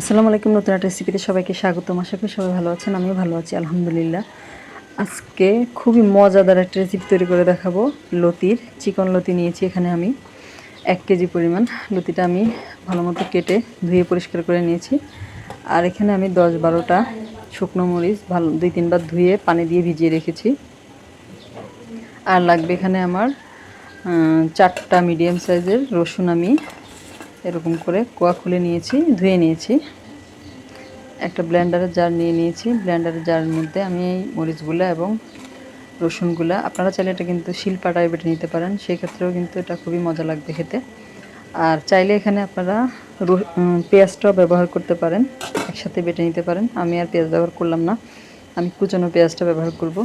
আসসালামু আলাইকুম, নতুন একটা রেসিপিতে সবাইকে স্বাগতম। আশা করি সবাই ভালো আছেন, আমিও ভালো আছি, আলহামদুলিল্লাহ। আজকে খুবই মজাদার একটা রেসিপি তৈরি করে দেখাবো। লতির, চিকন লতি নিয়েছি এখানে আমি, এক কেজি পরিমাণ। লতিটা আমি ভালো মতো কেটে ধুয়ে পরিষ্কার করে নিয়েছি। আর এখানে আমি দশ বারোটা শুকনো মরিচ ভালো, দুই তিনবার ধুয়ে পানি দিয়ে ভিজিয়ে রেখেছি। আর লাগবে এখানে আমার চারটা মিডিয়াম সাইজের রসুন আমি এরকম করে কোয়া খুলে নিয়েছি, ধুয়ে নিয়েছি। একটা ব্লেন্ডারের জার নিয়ে নিয়েছি। ব্লেন্ডারের জারের মধ্যে আমি এই মরিচগুলো এবং রসুনগুলো, আপনারা চাইলে এটা কিন্তু শিলপাটায় বেটে নিতে পারেন, সেক্ষেত্রেও কিন্তু এটা খুবই মজা লাগবে খেতে। আর চাইলে এখানে আপনারা পেঁয়াজটাও ব্যবহার করতে পারেন, একসাথে বেটে নিতে পারেন। আমি আর পেঁয়াজ ব্যবহার করলাম না, আমি কুচানো পেঁয়াজটা ব্যবহার করব।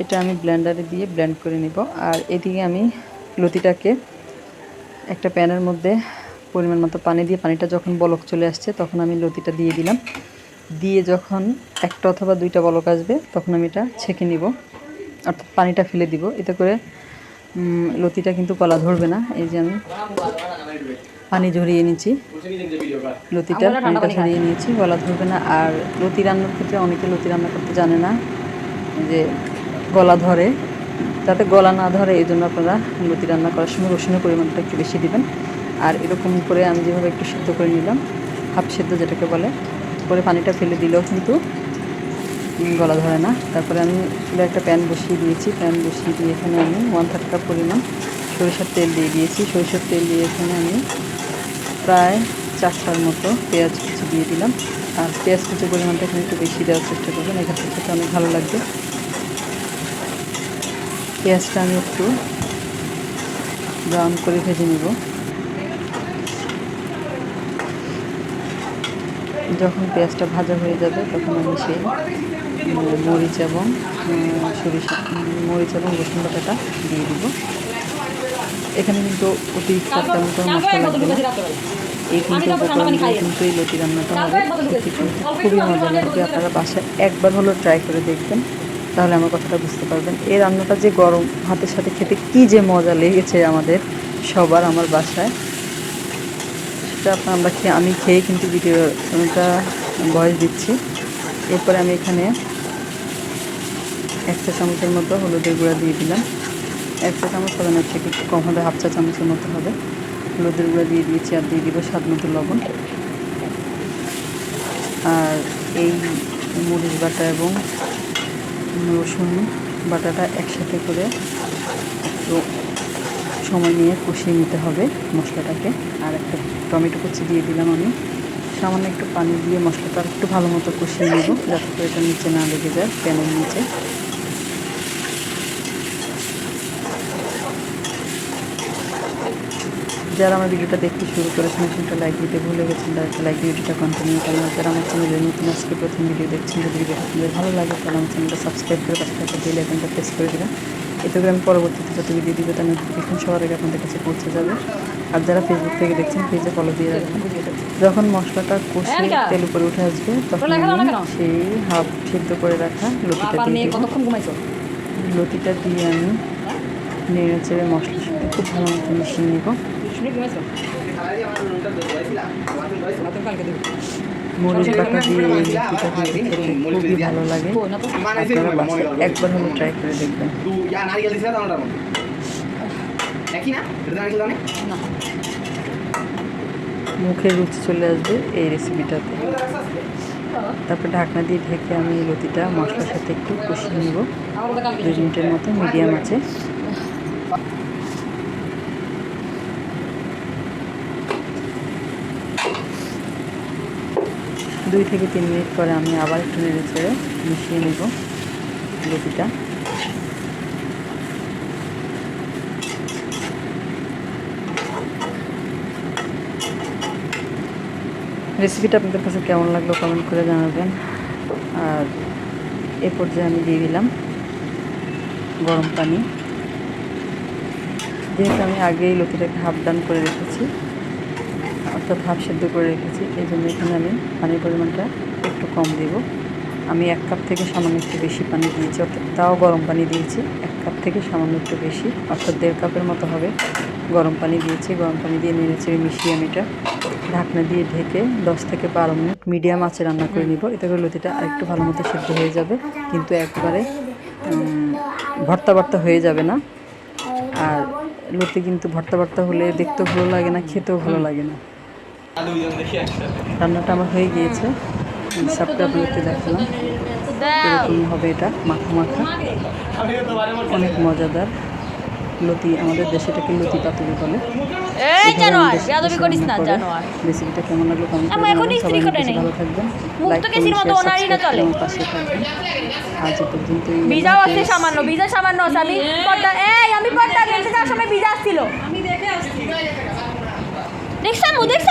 এটা আমি ব্ল্যান্ডারে দিয়ে ব্ল্যান্ড করে নিব। আর এদিকে আমি লতিটাকে একটা প্যানের মধ্যে পরিমাণ মতো পানি দিয়ে পানিটা যখন বলক চলে আসছে তখন আমি লতিটা দিয়ে দিলাম। দিয়ে যখন একটা অথবা দুইটা বলক আসবে তখন আমি এটা ছেঁকে নিব। অর্থাৎ পানিটা ফেলে দিব। এতে করে লতিটা কিন্তু কলা ধরবে না। এই যে আমি পানি ঝরিয়ে নিচ্ছি। লতিটা পানিটা ঝরিয়ে নিয়েছি গলা ধরবে না। আর লতি রান্নার ক্ষেত্রে অনেকে লতি রান্না করতে জানে না যে গলা ধরে। যাতে গলা না ধরে এই জন্য আপনারা লতি রান্না করার সময় রসুনের পরিমাণটা একটু বেশি দিবেন। আর এরকম করে আমি যেভাবে একটু সিদ্ধ করে নিলাম, হাফ সেদ্ধ যেটাকে বলে, করে পানিটা ফেলে দিলেও কিন্তু গলা ধরে না। তারপরে আমি চুলে একটা প্যান বসিয়ে দিয়েছি। প্যান বসিয়ে দিয়ে এখানে আমি ওয়ান থার্ড কাপ পরিমাণ সরিষার তেল দিয়ে দিয়েছি। সরিষার তেল দিয়ে এখানে আমি প্রায় চারটার মতো পেঁয়াজ কুচি দিয়ে দিলাম। আর পেঁয়াজ কুচির পরিমাণটা এখানে একটু বেশি দেওয়ার চেষ্টা করবেন এক্ষেত্রে খেতে অনেক ভালো লাগবে। পেঁয়াজটা আমি একটু ব্রাউন করে ভেজে নেব। যখন পেঁয়াজটা ভাজা হয়ে যাবে তখন আমি সেই মরিচ এবং সরিষা মরিচ এবং রসুন বাটাটা দিয়ে দিব। এখানে কিন্তু অতিরিক্ত তেমন কোনো মশলা লাগবে। না এই তিনটে উপকরণ দিয়ে কিন্তু এই লতি রান্নাটা হবে। কিন্তু খুবই মজা লাগবে আপনারা বাসায় একবার হলো ট্রাই করে দেখবেন তাহলে আমার কথাটা বুঝতে পারবেন। এই রান্নাটা যে গরম ভাতের সাথে খেতে কি যে মজা লেগেছে আমাদের সবার আমার বাসায়। আপনার আমরা খেয়ে, আমি খেয়ে কিন্তু ভিডিওটা ভয়েস দিচ্ছি। এরপরে আমি এখানে এক চা চামচের মতো হলুদের গুঁড়া দিয়ে দিলাম। এক চা চামচ হবে না থেকে একটু কম হবে হাফ চা চামচের মতো হবে। হলুদের গুঁড়া দিয়ে দিয়েছি আর দিয়ে দিব স্বাদ মতো লবণ। আর এই মরিচ বাটা এবং রসুন বাটাটা একসাথে করে একটু সময় নিয়ে কষিয়ে নিতে হবে মশলাটাকে। আর একটা টমেটো কুচি দিয়ে দিলাম আমি। সামান্য একটু পানি দিয়ে মশলাটা একটু ভালো মতো কষিয়ে নেব, যাতে করে এটা নিচে না লেগে যায় প্যানের নিচে। যারা আমার ভিডিওটা দেখতে শুরু করেছেন, সেটা লাইক দিতে ভুলে গেছেন, তারা একটা লাইক ভিডিওটা কন্টিনিউ করেন যারা আমার চ্যানেলে নতুন, আজকে প্রথম ভিডিও দেখছেন, যদি ভিডিওটা ভালো লাগে, তাহলে আমার চ্যানেলটা সাবস্ক্রাইব করে পাশে থাকা বেল আইকনটা প্রেস করে দেবেন। এতে করে আমি পরবর্তীতে যত ভিডিও দিব তার নোটিফিকেশন সবার আগে আপনাদের কাছে পৌঁছে যাবে। আর যারা ফেসবুক থেকে দেখছেন পেজে ফলো দিয়ে রাখবেন। যখন মশলাটা কষে তেল উপরে উঠে আসবে তখন আমি সেই হাফ সিদ্ধ করে রাখা লতিটা দিয়ে লতিটা দিয়ে আমি নেড়ে চেড়ে মশলার সাথে খুব ভালো মতো মিশিয়ে নেব। মরিচ বাটা দিয়ে এই দিয়ে খুবই ভালো লাগে। একবার হলে ট্রাই করে দেখবেন। মুখে রুচি চলে আসবে এই রেসিপিটাতে তারপর ঢাকনা দিয়ে ঢেকে আমি লতিটা মশলার সাথে একটু কষিয়ে নেব। দুই মিনিটের মতো মিডিয়াম আছে। দুই থেকে তিন মিনিট পরে আমি আবার একটু নেড়ে ছেড়ে মিশিয়ে নেব লতিটা রেসিপিটা আপনাদের কাছে কেমন লাগল কমেন্ট করে জানাবেন। আর এ পর্যায়ে আমি দিয়ে দিলাম গরম পানি। যেহেতু আমি আগেই লতিটাকে হাফ ডান করে রেখেছি অর্থাৎ হাফ সেদ্ধ করে রেখেছি, এই জন্য এখানে আমি পানির পরিমাণটা একটু কম দেব। আমি এক কাপ থেকে সামান্য একটু বেশি পানি দিয়েছি, অর্থাৎ তাও গরম পানি দিয়েছি, এক কাপ থেকে সামান্য একটু বেশি, অর্থাৎ দেড় কাপের মতো হবে গরম পানি দিয়েছি। গরম পানি দিয়ে নেড়েছে মিশিয়ে আমি এটা ঢাকনা দিয়ে ঢেকে দশ থেকে বারো মিনিট মিডিয়াম আঁচে রান্না করে নিব। এতে করে লতিটা আরেকটু ভালো মতো সেদ্ধ হয়ে যাবে, কিন্তু একবারে ভর্তা ভর্তা হয়ে যাবে না। আর লতি কিন্তু ভর্তা ভর্তা হলে দেখতেও ভালো লাগে না, খেতেও ভালো লাগে না। রান্নাটা আমার হয়ে গিয়েছে। সাপটা আপনাদেরকে দেখালাম। এরকম হবে এটা মাখা মাখা। অনেক মজাদার। লতি আমাদের দেশে এটাকে লতি পাতুরি বলে। রেসিপিটা কেমন লাগল কমেন্ট করে। ভালো থাকবেন। পাশে আজ ভিজাও আছে সামান্য ভিজা সামান্য আছে। আমি পর্দা এই আমি পর্দা যাওয়ার সময় ভিজা আসছিল। আমি দেখে আসছি দেখছ মু দেখছ